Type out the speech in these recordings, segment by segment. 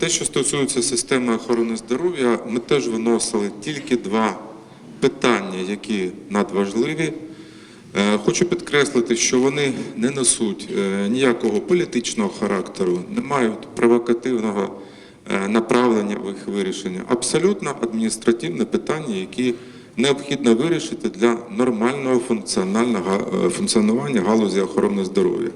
Те, що стосується системи охорони здоров'я, ми теж виносили тільки два питання, які надважливі. Е, Хочу підкреслити, що вони не несуть е, ніякого політичного характеру, не мають провокативного е, направлення в їх вирішення. Абсолютно адміністративне питання, які необхідно вирішити для нормального функціонального функціонування галузі охорони здоров'я.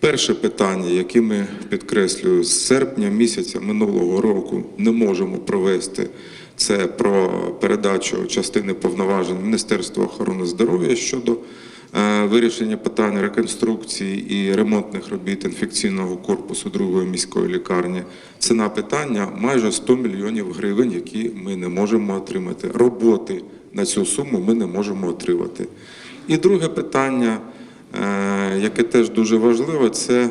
Перше питання, яке ми підкреслюю, з серпня місяця минулого року не можемо провести, це про передачу частини повноважень Міністерства охорони здоров'я щодо е, вирішення питань реконструкції і ремонтних робіт інфекційного корпусу другої міської лікарні. Ціна питання майже 100 мільйонів гривень, які ми не можемо отримати. Роботи на цю суму ми не можемо отримати. І друге питання. Е, яке теж дуже важливе, це е,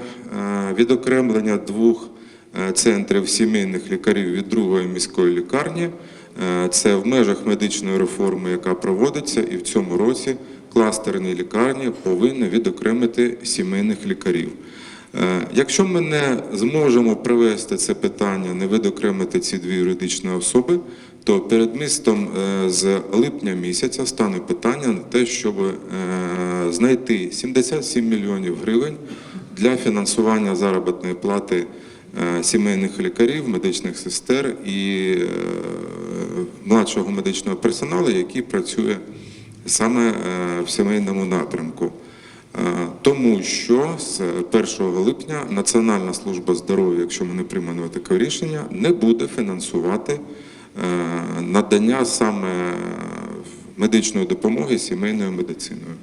відокремлення двох е, центрів сімейних лікарів від другої міської лікарні. Це в межах медичної реформи, яка проводиться, і в цьому році кластерні лікарні повинні відокремити сімейних лікарів. Якщо ми не зможемо привести це питання, не видокремити ці дві юридичні особи, то перед містом е, з липня місяця стане питання на те, щоб е, знайти 77 мільйонів гривень для фінансування заробітної плати е, сімейних лікарів, медичних сестер і младшого медичного персоналу, який працює саме в сімейному напрямку. Тому що з 1 липня Національна служба здоров'я, якщо ми не приймемо таке рішення, не буде фінансувати надання саме медичної допомоги сімейною медициною.